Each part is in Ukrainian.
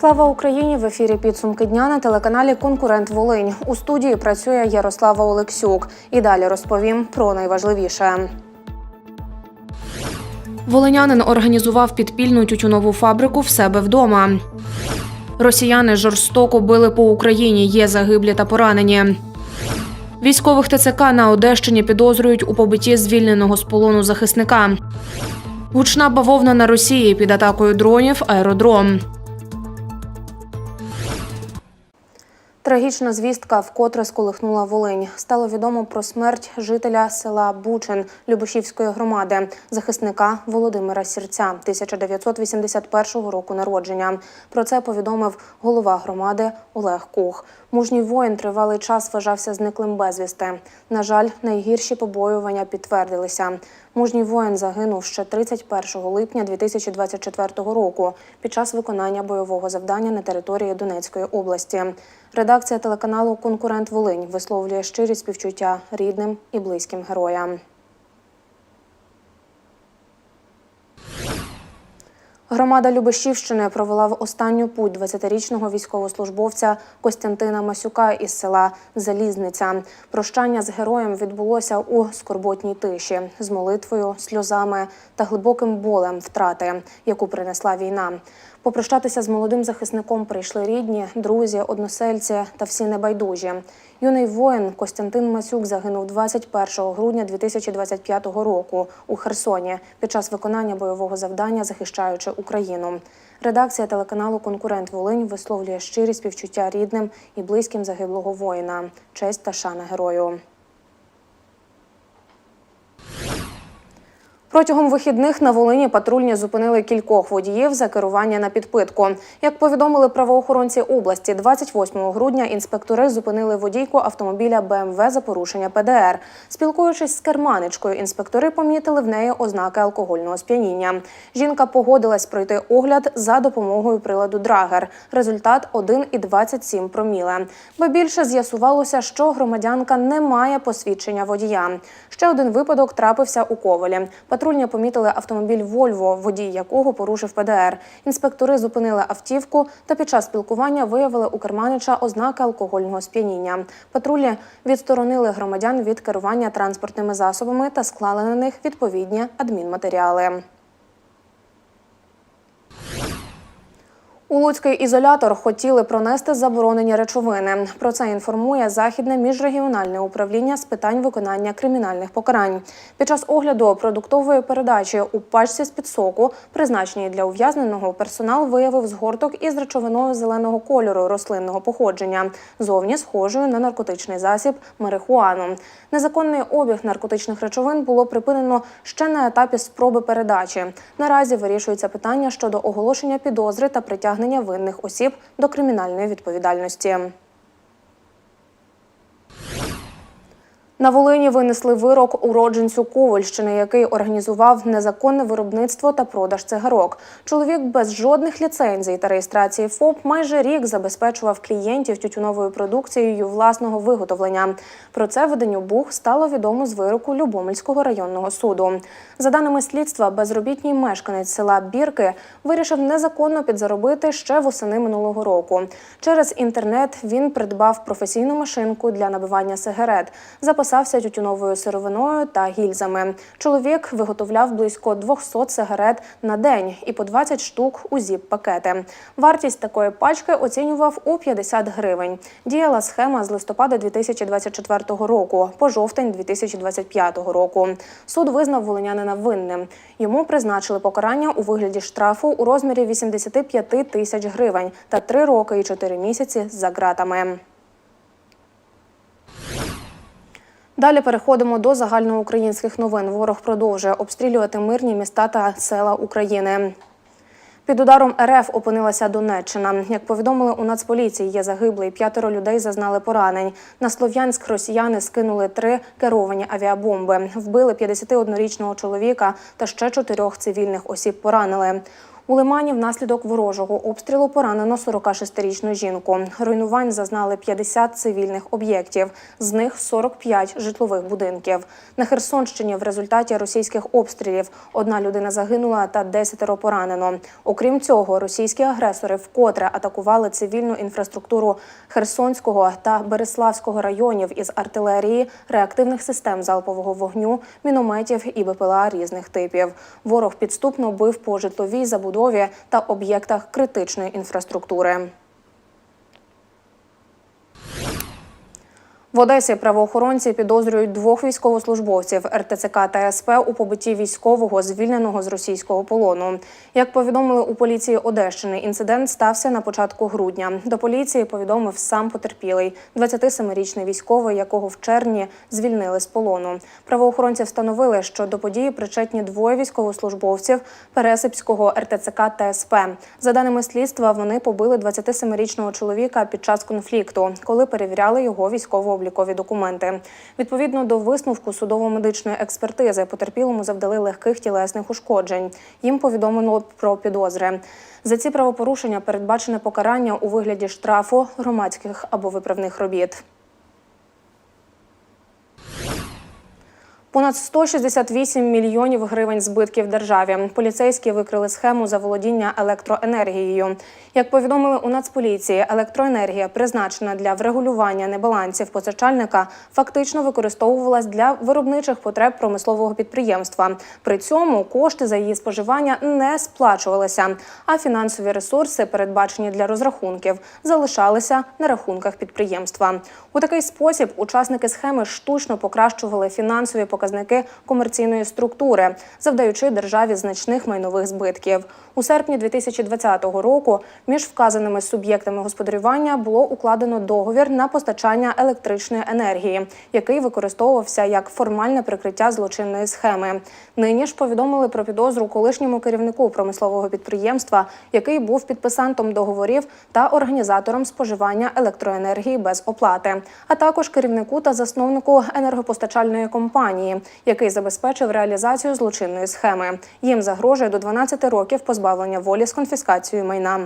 Слава Україні! В ефірі підсумки дня на телеканалі Конкурент Волинь. У студії працює Ярослава Олексюк. І далі розповім про найважливіше. Волинянин організував підпільну тютюнову фабрику в себе вдома. Росіяни жорстоко били по Україні. Є загиблі та поранені. Військових ТЦК на Одещині підозрюють у побитті звільненого з полону захисника. Гучна бавовна на Росії під атакою дронів аеродром. Трагічна звістка вкотре сколихнула Волинь. Стало відомо про смерть жителя села Бучин Любешівської громади, захисника Володимира Сірця 1981 року народження. Про це повідомив голова громади Олег Кух. Мужній воїн тривалий час вважався зниклим безвісти. На жаль, найгірші побоювання підтвердилися. Мужній воїн загинув ще 31 липня 2024 року під час виконання бойового завдання на території Донецької області. Редакція телеканалу Конкурент Волинь висловлює щирі співчуття рідним і близьким героям. Громада Любешівщини провела в останню путь 20-річного військовослужбовця Костянтина Масюка із села Залізниця. Прощання з героєм відбулося у скорботній тиші з молитвою, сльозами та глибоким болем втрати, яку принесла війна. Попрощатися з молодим захисником прийшли рідні, друзі, односельці та всі небайдужі. Юний воїн Костянтин Масюк загинув 21 грудня 2025 року у Херсоні під час виконання бойового завдання, захищаючи Україну. Редакція телеканалу Конкурент Волинь висловлює щирі співчуття рідним і близьким загиблого воїна. Честь та шана герою. Протягом вихідних на Волині патрульні зупинили кількох водіїв за керування на підпитку. Як повідомили правоохоронці області, 28 грудня інспектори зупинили водійку автомобіля БМВ за порушення ПДР. Спілкуючись з керманичкою, інспектори помітили в неї ознаки алкогольного сп'яніння. Жінка погодилась пройти огляд за допомогою приладу Драгер. Результат 1,27 проміле. Ба більше з'ясувалося, що громадянка не має посвідчення водія. Ще один випадок трапився у Ковалі. Патрульні помітили автомобіль Вольво, водій якого порушив ПДР. Інспектори зупинили автівку та під час спілкування виявили у керманича ознаки алкогольного сп'яніння. Патрулі відсторонили громадян від керування транспортними засобами та склали на них відповідні адмінматеріали. У Луцький ізолятор хотіли пронести заборонені речовини. Про це інформує західне міжрегіональне управління з питань виконання кримінальних покарань. Під час огляду продуктової передачі у пачці з під соку, призначеній для ув'язненого, персонал виявив згорток із речовиною зеленого кольору рослинного походження, зовні схожою на наркотичний засіб марихуану. Незаконний обіг наркотичних речовин було припинено ще на етапі спроби передачі. Наразі вирішується питання щодо оголошення підозри та притягнення винних осіб до кримінальної відповідальності. На Волині винесли вирок уродженцю Ковальщини, який організував незаконне виробництво та продаж цигарок. Чоловік без жодних ліцензій та реєстрації ФОП майже рік забезпечував клієнтів тютюновою продукцією власного виготовлення. Про це виданню Бух стало відомо з вироку Любомельського районного суду. За даними слідства, безробітній мешканець села Бірки вирішив незаконно підзаробити ще восени минулого року. Через інтернет він придбав професійну машинку для набивання сигарет. Запасався тютюновою сировиною та гільзами. Чоловік виготовляв близько 200 сигарет на день і по 20 штук у зіп-пакети. Вартість такої пачки оцінював у 50 гривень. Діяла схема з листопада 2024 року по жовтень 2025 року. Суд визнав волинянина винним. Йому призначили покарання у вигляді штрафу у розмірі 85 тисяч гривень та 3 роки і 4 місяці за ґратами. Далі переходимо до загальноукраїнських новин. Ворог продовжує обстрілювати мирні міста та села України. Під ударом РФ опинилася Донеччина. Як повідомили у Нацполіції, є загиблий. П'ятеро людей зазнали поранень. На Слов'янськ росіяни скинули три керовані авіабомби. Вбили 51-річного чоловіка та ще чотирьох цивільних осіб поранили. У Лимані внаслідок ворожого обстрілу поранено 46-річну жінку. Руйнувань зазнали 50 цивільних об'єктів, з них 45 житлових будинків. На Херсонщині в результаті російських обстрілів одна людина загинула та десятеро поранено. Окрім цього, російські агресори вкотре атакували цивільну інфраструктуру Херсонського та Береславського районів із артилерії, реактивних систем залпового вогню, мінометів і БПЛА різних типів. Ворог підступно бив по житловій забудові та об'єктах критичної інфраструктури. В Одесі правоохоронці підозрюють двох військовослужбовців РТЦК та СП у побитті військового, звільненого з російського полону. Як повідомили у поліції Одещини, інцидент стався на початку грудня. До поліції повідомив сам потерпілий, 27-річний військовий, якого в червні звільнили з полону. Правоохоронці встановили, що до події причетні двоє військовослужбовців Пересипського РТЦК та СП. За даними слідства, вони побили 27-річного чоловіка під час конфлікту, коли перевіряли його військово-облікові документи. Відповідно до висновку судово-медичної експертизи, потерпілому завдали легких тілесних ушкоджень. Їм повідомлено про підозри. За ці правопорушення передбачене покарання у вигляді штрафу громадських або виправних робіт. Понад 168 мільйонів гривень збитків державі. Поліцейські викрили схему заволодіння електроенергією. Як повідомили у Нацполіції, електроенергія, призначена для врегулювання небалансів постачальника, фактично використовувалась для виробничих потреб промислового підприємства. При цьому кошти за її споживання не сплачувалися, а фінансові ресурси, передбачені для розрахунків, залишалися на рахунках підприємства. У такий спосіб учасники схеми штучно покращували фінансові показники комерційної структури, завдаючи державі значних майнових збитків. У серпні 2020 року між вказаними суб'єктами господарювання було укладено договір на постачання електричної енергії, який використовувався як формальне прикриття злочинної схеми. Нині ж повідомили про підозру колишньому керівнику промислового підприємства, який був підписантом договорів та організатором споживання електроенергії без оплати, а також керівнику та засновнику енергопостачальної компанії, який забезпечив реалізацію злочинної схеми. Їм загрожує до 12 років позбавлення волі з конфіскацією майна.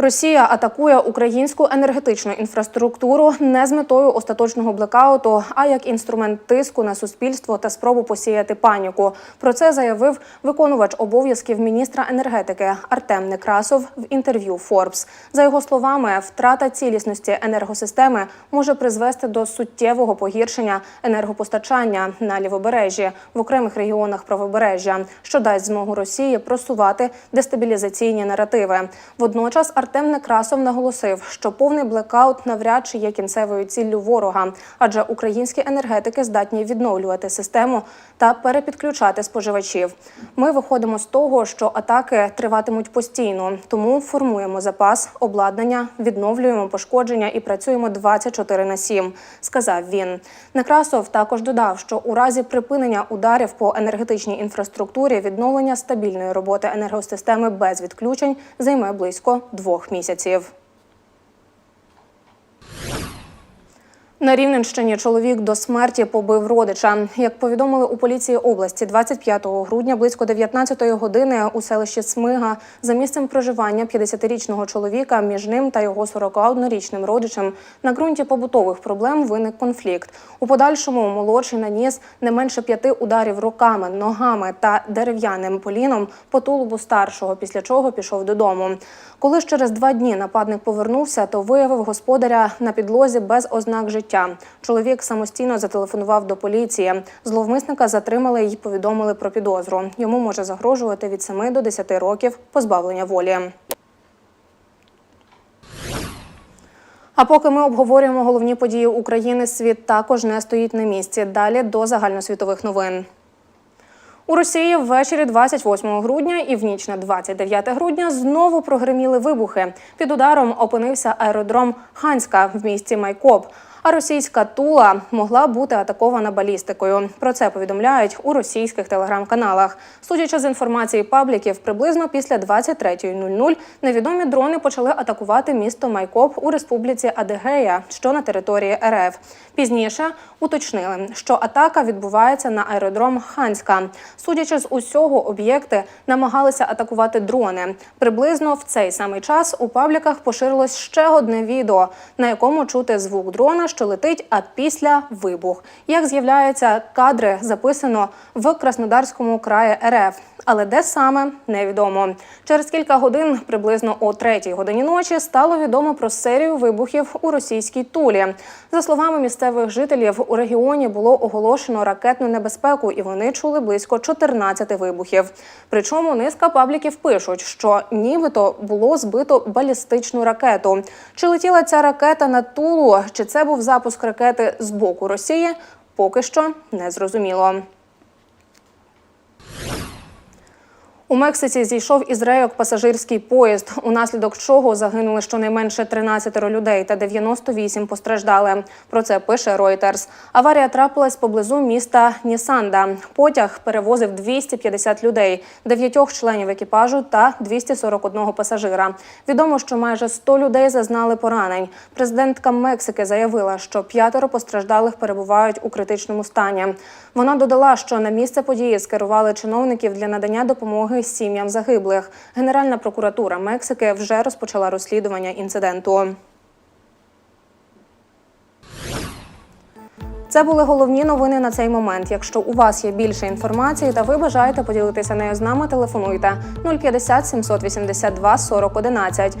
Росія атакує українську енергетичну інфраструктуру не з метою остаточного блекауту, а як інструмент тиску на суспільство та спробу посіяти паніку. Про це заявив виконувач обов'язків міністра енергетики Артем Некрасов в інтерв'ю Форбс. За його словами, втрата цілісності енергосистеми може призвести до суттєвого погіршення енергопостачання на лівобережжі в окремих регіонах правобережжя, що дасть змогу Росії просувати дестабілізаційні наративи. Водночас Артем Некрасов наголосив, що повний блекаут навряд чи є кінцевою ціллю ворога, адже українські енергетики здатні відновлювати систему та перепідключати споживачів. Ми виходимо з того, що атаки триватимуть постійно, тому формуємо запас, обладнання, відновлюємо пошкодження і працюємо 24 на 7, сказав він. Некрасов також додав, що у разі припинення ударів по енергетичній інфраструктурі відновлення стабільної роботи енергосистеми без відключень займе близько двох місяців. На Рівненщині чоловік до смерті побив родича. Як повідомили у поліції області, 25 грудня близько 19-ї години у селищі Смига за місцем проживання 50-річного чоловіка між ним та його 41-річним родичем на ґрунті побутових проблем виник конфлікт. У подальшому молодший наніс не менше п'яти ударів руками, ногами та дерев'яним поліном по тулубу старшого, після чого пішов додому. Коли ж через два дні нападник повернувся, то виявив господаря на підлозі без ознак життя. Чоловік самостійно зателефонував до поліції. Зловмисника затримали і повідомили про підозру. Йому може загрожувати від 7 до 10 років позбавлення волі. А поки ми обговорюємо головні події України, світ також не стоїть на місці. Далі до загальносвітових новин. У Росії ввечері 28 грудня і в ніч на 29 грудня знову прогреміли вибухи. Під ударом опинився аеродром Ханська в місті Майкоп. А російська тула могла бути атакована балістикою. Про це повідомляють у російських телеграм-каналах. Судячи з інформації пабліків, приблизно після 23.00 невідомі дрони почали атакувати місто Майкоп у республіці Адегея, що на території РФ. Пізніше уточнили, що атака відбувається на аеродром Ханська. Судячи з усього, об'єкти намагалися атакувати дрони. Приблизно в цей самий час у пабліках поширилось ще одне відео, на якому чути звук дрона, що летить, а після вибух. Як з'являються кадри, записано в Краснодарському краї РФ. Але де саме невідомо. Через кілька годин, приблизно о третій годині ночі, стало відомо про серію вибухів у російській тулі. За словами місцевих жителів, у регіоні було оголошено ракетну небезпеку, і вони чули близько 14 вибухів. Причому низка пабліків пишуть, що нібито було збито балістичну ракету. Чи летіла ця ракета на тулу, чи це був запуск ракети з боку Росії, поки що не зрозуміло. У Мексиці зійшов із рейок пасажирський поїзд, унаслідок чого загинули щонайменше 13 людей та 98 постраждали. Про це пише Reuters. Аварія трапилась поблизу міста Нісанда. Потяг перевозив 250 людей, 9 членів екіпажу та 241 пасажира. Відомо, що майже 100 людей зазнали поранень. Президентка Мексики заявила, що п'ятеро постраждалих перебувають у критичному стані. Вона додала, що на місце події скерували чиновників для надання допомоги сім'ям загиблих. Генеральна прокуратура Мексики вже розпочала розслідування інциденту. Це були головні новини на цей момент. Якщо у вас є більше інформації та ви бажаєте поділитися нею з нами, телефонуйте 050 782 40 11. Так